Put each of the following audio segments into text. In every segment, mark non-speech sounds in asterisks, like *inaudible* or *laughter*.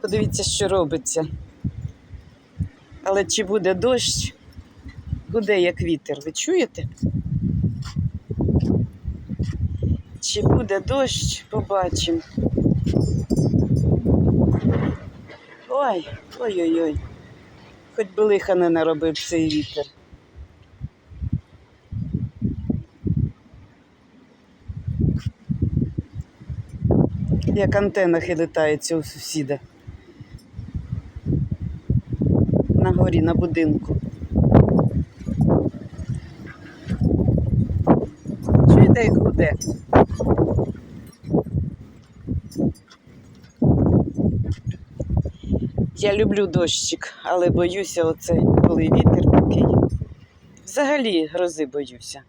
Подивіться, що робиться. Але чи буде дощ, гуде як вітер, ви чуєте? Чи буде дощ, побачимо. Ой, ой-ой-ой. Хоч би лиха не наробив цей вітер. Як антенна хилитається у сусіда. На горі, на будинку. Чуєте, як гуде? Я люблю дощик, але боюся оце, коли вітер такий. Взагалі грози боюся.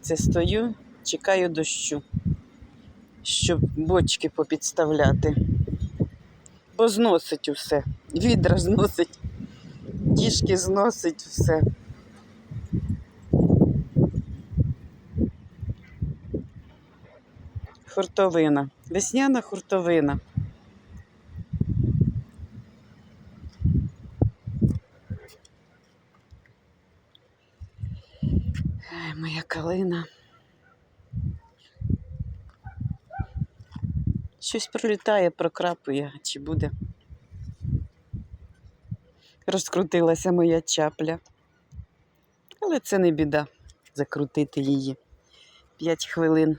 Це стою, чекаю дощу, щоб бочки попідставляти. Бо зносить усе. Відра зносить, діжки зносить все. Хуртовина. Весняна хуртовина. Моя калина. Щось пролітає, прокрапує, чи буде. Розкрутилася моя чапля. Але це не біда закрутити її. П'ять хвилин.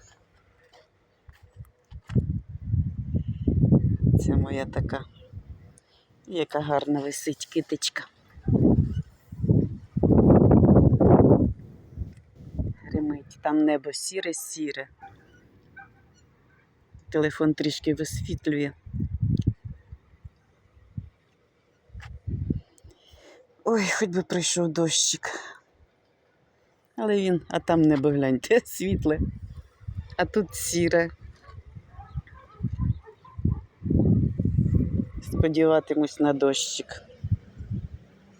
Це моя така, яка гарна висить китичка. Гримить, там небо сіре-сіре. Телефон трішки висвітлює. Ой, хоч би прийшов дощик. Але він, а там небо гляньте, *laughs* світле, а тут сіре. Сподіватимусь на дощик.